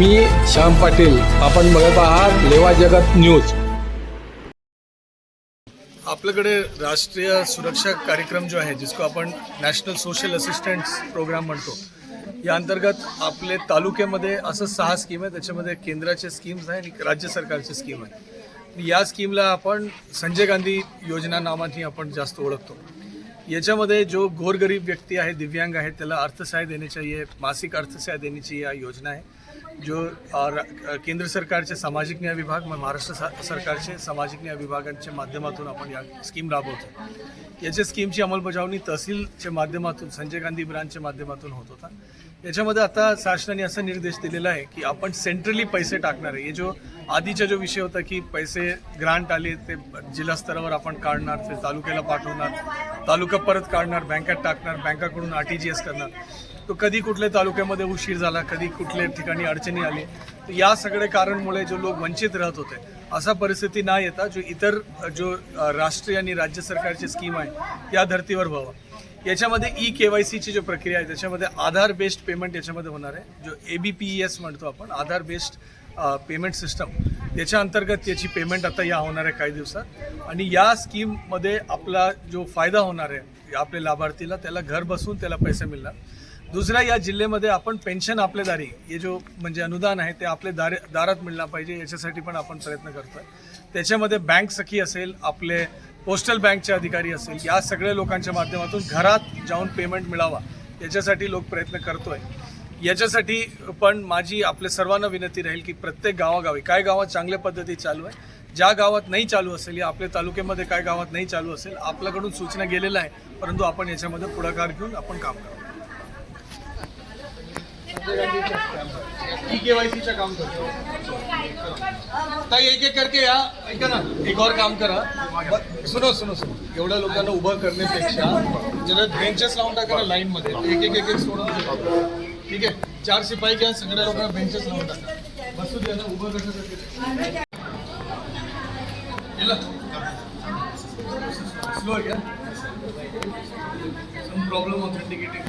मी श्याम पाटील. आपण बघत आहात लेवा जगत न्यूज. आपल्याकडे राष्ट्रीय सुरक्षा कार्यक्रम जो आहे जिसको आपण नॅशनल सोशल असिस्टंट्स प्रोग्राम म्हणतो या अंतर्गत आपले तालुक्यामध्ये असं सहा स्कीम आहे त्याच्यामध्ये केंद्राचे स्कीम्स आहे आणि राज्य सरकारचे स्कीम आहे या स्कीमला आपण संजय गांधी योजना नावाने आपण जास्त ओळखतो. याच्यामध्ये जो गोरगरीब व्यक्ती आहे दिव्यांग आहे त्याला अर्थसहाय्य देण्याची मासिक अर्थसहाय्य देण्याची या योजना आहे. जो केंद्र सरकारचे सामाजिक न्याय विभाग मग महाराष्ट्र सा- सरकारचे सामाजिक न्याय विभागांच्या माध्यमातून आपण या स्कीम राबवतो. याच्या स्कीमची अंमलबजावणी तहसीलच्या माध्यमातून संजय गांधी ब्रांचच्या माध्यमातून होत होता. याच्यामध्ये आता शासनाने असा निर्देश दिलेला आहे की आपण सेंट्रली पैसे टाकणार आहे. हे जो आधीचा जो विषय होता की पैसे ग्रांट आले ते जिल्हा स्तरावर आपण काढणार ते तालुक्याला पाठवणार तालुका परत काढणार बँकात टाकणार बँकाकडून आर टी जी एस करणार. तो कधी कुठल्या तालुक्यामध्ये उशीर झाला कधी कुठल्या ठिकाणी अडचणी आली तर या सगळे कारणमुळे जो लोक वंचित राहत होते असा परिस्थिती नाही येता जो इतर जो राष्ट्रीय आणि राज्य सरकारची स्कीम आहे या धर्तीवर व्हावा. याच्यामध्ये ई के वाय सीची जो प्रक्रिया आहे त्याच्यामध्ये आधार बेस्ड पेमेंट याच्यामध्ये होणार आहे जो ए बी पी एस म्हणतो आपण आधार बेस्ड पेमेंट सिस्टम त्याच्या अंतर्गत याची पेमेंट आता या होणार आहे काही दिवसात. आणि या स्कीममध्ये आपला जो फायदा होणार आहे आपल्या लाभार्थीला त्याला घर बसून त्याला पैसे मिळणार. दुसऱ्या या जिल्ह्यामध्ये आपण पेन्शन आपल्या दारी हे जो म्हणजे अनुदान आहे ते आपल्या दारे दारात मिळणार पाहिजे याच्यासाठी पण आपण प्रयत्न करतोय. त्याच्यामध्ये बँक सखी असेल आपले पोस्टल बँकचे अधिकारी असेल या सगळ्या लोकांच्या माध्यमातून घरात जाऊन पेमेंट मिळावा याच्यासाठी लोक प्रयत्न करतोय. याच्यासाठी पण माझी आपल्या सर्वांना विनंती राहील की प्रत्येक गावागावी काय गावात चांगल्या पद्धती चालू आहे ज्या गावात नाही चालू असेल या आपल्या तालुक्यामध्ये काय गावात नाही चालू असेल आपल्याकडून सूचना गेलेल्या आहे परंतु आपण याच्यामध्ये पुढाकार घेऊन आपण काम करू. केवायसीचं काम करतो. ताई एक एक करके या. ऐका ना एक और काम करा. सुनो सुनो सुनो. एवढ्या लोकांना उभं करण्यापेक्षा जरा बेंचेस लावून टाका ना लाईन मध्ये एक एक एक एक सोडून ठीक आहे? चार शिपाई घ्या सगळ्या लोकांना बेंचेस लावून टाका. बसू द्या ना उभं कसं करते स्लो घ्या सम प्रॉब्लेम ऑथेंटिकेटिंग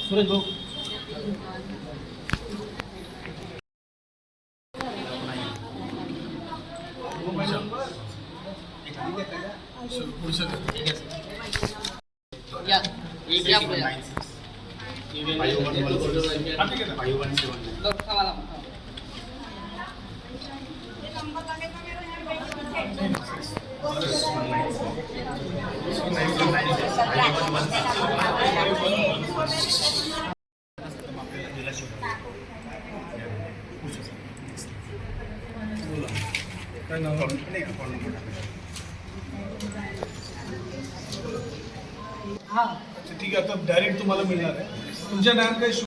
सूरज भाऊ. या या पुढे या. बघ, थांबा, थांबा. काय नाव अच्छा ठीक आहे आता डायरेक्ट तुम्हाला मिळणार आहे तुमच्या नाम काही शु-